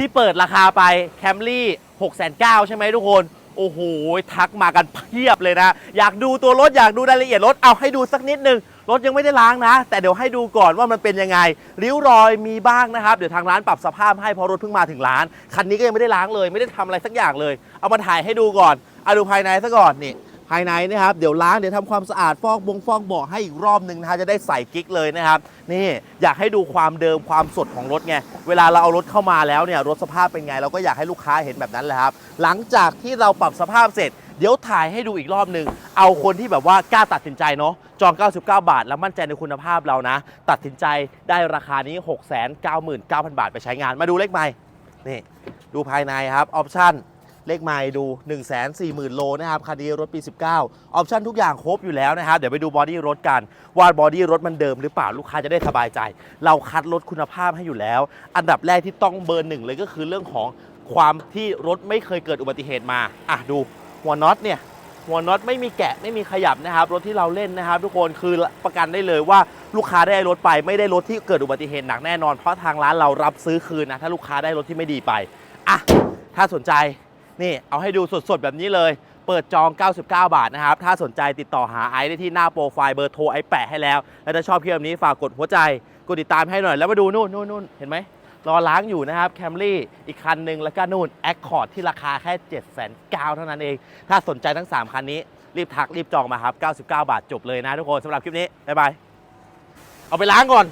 ที่เปิดราคาไปแคมรี่6 9 0 0ใช่ไหมทุกคน โอ้โห ทักมากันเพียบเลยนะ อยากดูตัวรถ อยากดูรายละเอียดรถ เอาให้ดูสักนิดนึง รถยังไม่ได้ล้างนะ แต่เดี๋ยวให้ดูก่อนว่ามันเป็นยังไง ริ้วรอยมีบ้างนะครับ เดี๋ยวทางร้านปรับสภาพให้เพราะรถเพิ่งมาถึงร้าน คันนี้ก็ยังไม่ได้ล้างเลย ไม่ได้ทำอะไรสักอย่างเลย เอามาถ่ายให้ดูก่อนเอาดูภายในซะก่อนนี่ ภายในนะครับเดี๋ยวล้างเดี๋ยวทำความสะอาดฟอกบงฟอกเบาะให้อีกรอบหนึ่งนะฮะจะได้ใส่กิ๊กเลยนะครับนี่อยากให้ดูความเดิมความสดของรถไงเวลาเราเอารถเข้ามาแล้วเนี่ยรถสภาพเป็นไง เราก็อยากให้ลูกค้าเห็นแบบนั้นแหละครับหลังจากที่เราปรับสภาพเสร็จเดี๋ยวถ่ายให้ดูอีกรอบหนึ่ง เอาคนที่แบบว่ากล้าตัดสินใจเนาะ จอง 99 บาท แล้วมั่นใจในคุณภาพเรานะ ตัดสินใจได้ราคานี้ 699,000 บาทไปใช้งาน มาดูเลขไมล์นี่ ดูภายในครับ ออปชั่น เลขไมล์ดู 1 4 0 0 0 0 โลนะครับคันนี้รถปี 19 ออปชั่นทุกอย่างครบอยู่แล้วนะครับ เดี๋ยวไปดูบอดี้รถกัน ว่าบอดี้รถมันเดิมหรือเปล่าลูกค้าจะได้สบายใจ เราคัดรถคุณภาพให้อยู่แล้ว อันดับแรกที่ต้องเบอร์หนึ่งเลยก็คือเรื่องของความที่รถไม่เคยเกิดอุบัติเหตุมาอะดูหัวน็อตเนี่ยหัวน็อตไม่มีแกะไม่มีขยับนะครับ รถที่เราเล่นนะครับ ทุกคนคือประกันได้เลยว่าลูกค้าได้รถไปไม่ได้รถที่เกิดอุบัติเหตุหนักแน่นอนเพราะทางร้านเรารับซื้อคืนนะถ้าลูกค้าได้รถที่ไม่ดีไปอะถ้าสนใจ นี่เอาให้ดูสดๆ แบบนี้เลย เปิดจอง 99 บาทนะครับ ถ้าสนใจติดต่อหาไอซ์ได้ที่หน้าโปรไฟล์เบอร์โทรไอซ์แปะให้แล้ว แล้วถ้าชอบคลิปแบบนี้ฝากกดหัวใจ กดติดตามให้หน่อย แล้วมาดูนู่นนู่นนู่นเห็นไหมรอล้างอยู่นะครับแคมรี่อีกคันหนึ่งแล้วก็นู่นแอคคอร์ดที่ราคาแค่ 7 9 0 0 0เท่านั้นเอง ถ้าสนใจทั้ง 3 คันนี้ รีบทักรีบจองมาครับ 99 บาทจบเลยนะทุกคนสำหรับคลิปนี้บ๊ายบายเอาไปล้างก่อน